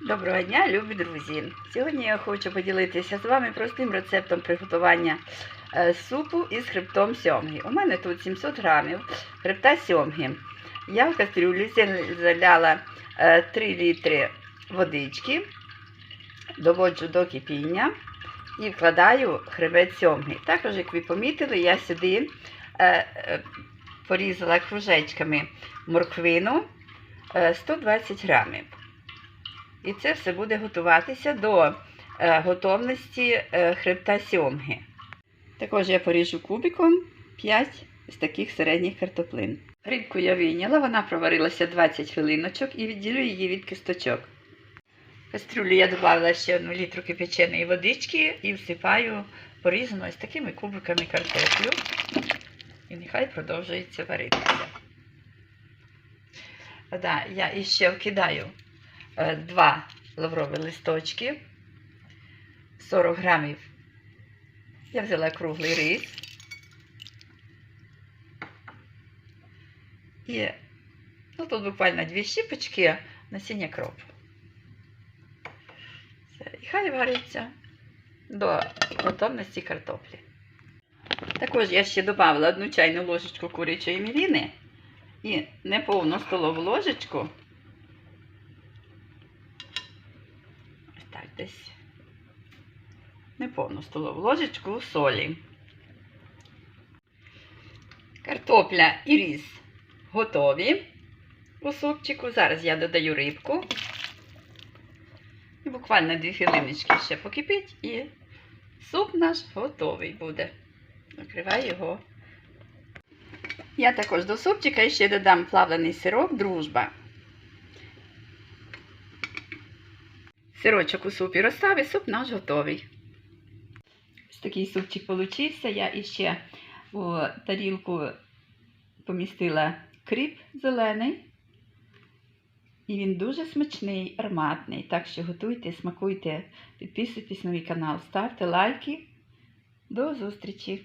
Доброго дня, любі друзі! Сьогодні я хочу поділитися з вами простим рецептом приготування е, супу із хребтом сьомги. У мене тут 700 грамів хребта сьомги. Я в кастрюлі заляла е, 3 літри водички, доводжу до кипіння і вкладаю хребет сьомги. Також, як ви помітили, я сюди е, е, порізала кружечками морквину е, 120 грамів. І це все буде готуватися до е, готовності е, хребта сьомги. Також я поріжу кубиком 5 з таких середніх картоплин. Рибку я вийняла, вона проварилася 20 хвилиночок і відділю її від кісточок. В кастрюлю я додала ще одну літру кипяченої водички і всипаю порізану ось такими кубиками картоплю. І нехай продовжується варитися. Да, я іще вкидаю е, два лаврові листочки, 40 грамів. Я взяла круглий рис. І ну, тут буквально дві щіпочки насіння кропу. І хай вариться до готовності картоплі. Також я ще додала одну чайну ложечку курячої мівіни і неповну столову ложечку так десь неповну столову ложечку солі. Картопля і рис готові у супчику. Зараз я додаю рибку. І буквально дві хвилиночки ще покипить і суп наш готовий буде. Накриваю його. Я також до супчика ще додам плавлений сироп дружба. Сирочок у супі розстав і суп наш готовий. Ось такий супчик получився. Я іще у тарілку помістила кріп зелений. І він дуже смачний, ароматний. Так що готуйте, смакуйте, підписуйтесь на мій канал, ставте лайки. До зустрічі!